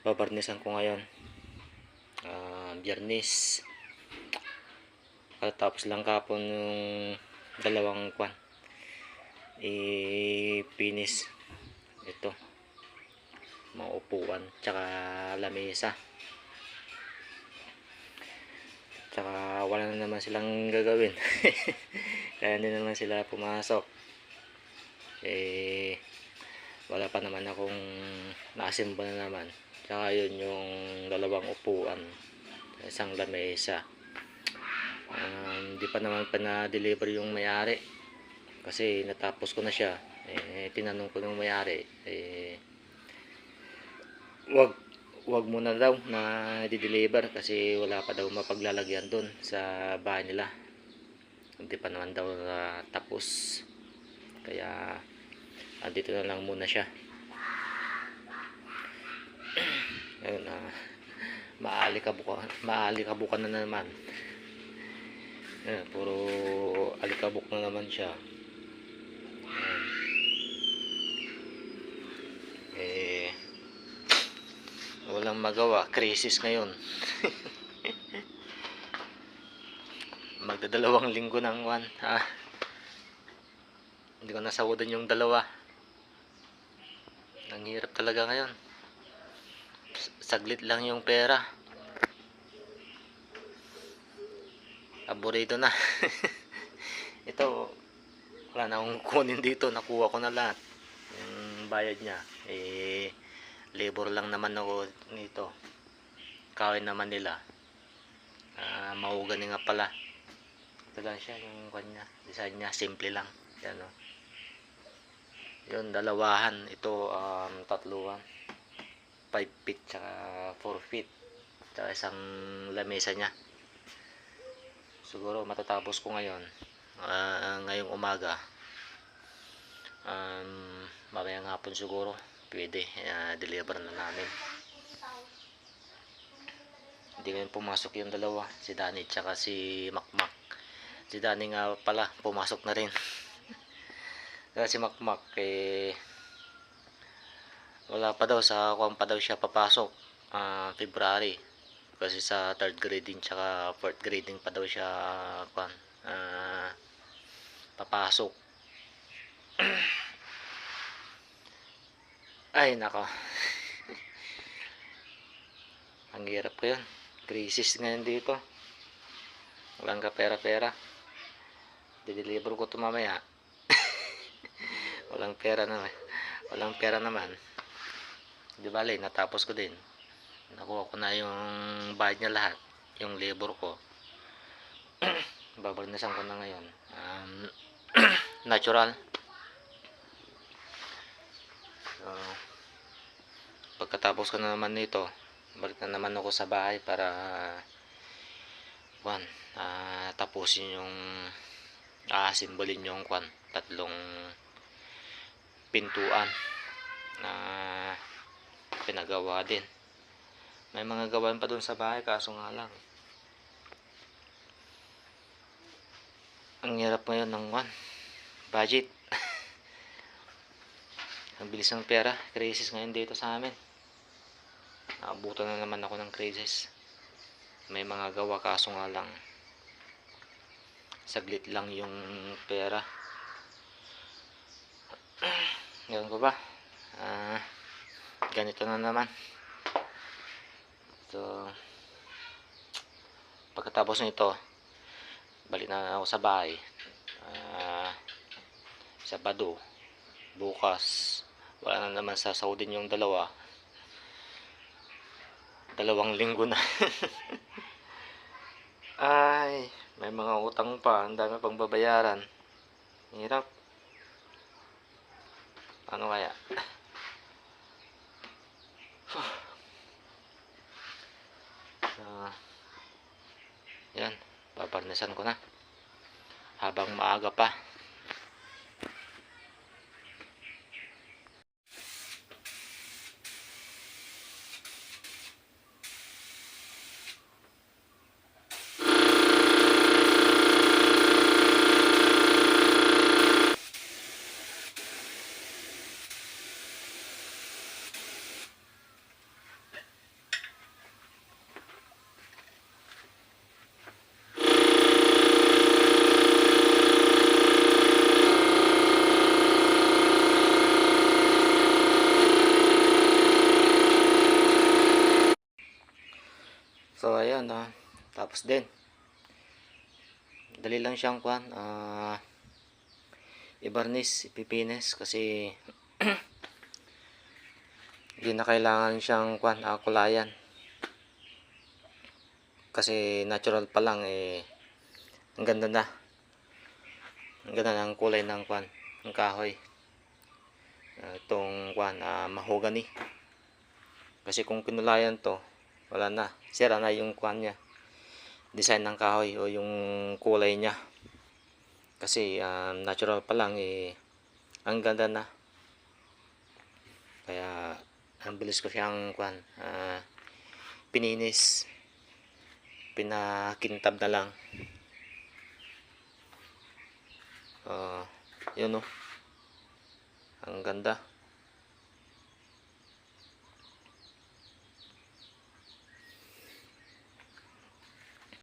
babarnisan ko ngayon. Ah, biyernes. Tapos lang kapon yung dalawang kwan. I-finish. Ito. Mga upuan tsaka lamesa. Tsaka wala na naman silang gagawin. Kaya hindi naman sila pumasok. Eh wala pa naman akong naasimba na naman tsaka yun yung dalawang upuan isang lamesa. Um, hindi pa naman pa na-deliver yung may-ari. Kasi natapos ko na siya. Eh, tinanong ko ng may-ari eh, wag wag muna daw na di-deliver kasi wala pa daw mapaglalagyan doon sa bahay nila. Hindi pa naman daw na tapos. Kaya andito na lang muna siya ayun na maalikabukan maalikabukan na naman. Ayan, puro alikabok na naman siya. Ayan. eh walang magawa. Crisis ngayon. Magdadalawang linggo ng one ha? Hindi ko nasawadan yung dalawa. Ang hirap talaga ngayon saglit lang yung pera. Aburido na. Ito wala na akong kunin dito. Nakuha ko na lahat. Yung bayad niya eh labor lang naman ako nito. Kawin naman nila. Ah maugani nga pala. Ito lang siya yung kanya design niya simple lang. Yan o yun dalawahan. Ito um, tatluhan 5 feet tsaka 4 feet tsaka isang lamesa niya. Siguro matatapos ko ngayon ah, ngayong umaga. Um, mamayang hapon siguro pwede ah, deliver na namin. Hindi ngayon pumasok yung dalawa si Danny tsaka si Makmak. Si Danny nga pala pumasok na rin. Kasi si Makmak eh wala pa daw sa kuwan pa daw siya papasok ah, February. Kasi sa third grading tsaka fourth grading pa daw siya ah, kuwan ah, papasok. Ay nako. Ang hirap ko yun. Crisis ngayon dito. Walang ka pera pera dideliver ko ito mamaya. Walang pera naman walang pera naman di bale natapos ko din. Nakuha ko na yung bayad niya lahat yung labor ko. Babarnasan ko na ngayon. Um, natural. So, pagkatapos ko na naman nito balik na naman ako sa bahay para kwan ah, tapusin yung aasimbolin yung kwan tatlong pintuan na pinagawa din. May mga gawan pa dun sa bahay kaso nga lang ang hirap ngayon ng kwan budget. Ang bilis ng pera crisis ngayon dito sa amin. Naabutan na naman ako ng crisis. May mga gawa kaso nga lang saglit lang yung pera. Ganun ko ba? Ganito na naman. So, pagkatapos nito, balik na ako sa bahay. Ah, Sabado, bukas, wala na naman sa Saudin yung dalawa. Dalawang linggo na. Ay, may mga utang pa, ang dami pang babayaran. Hirap. Ano kaya? So, yan. Babarnasan ko na. Habang maaga pa. Tapos din, dali lang siyang kwan, ah, ibarnis, ipipines kasi hindi na kailangan siyang kwan, ah, kulayan. Kasi natural pa lang eh ang ganda na. Ang ganda ng kulay ng kwan, ng kahoy. Ah, itong kwan, ah, mahogany. Kasi kung kinulayan to, wala na. Sira na yung kwan niya. Design ng kahoy o yung kulay niya. Kasi ah, natural pa lang eh ang ganda na. Kaya ang bilis ko siyang kwan, ah, pininis. Pinakintab na lang. Ah, yun oh. Ang ganda.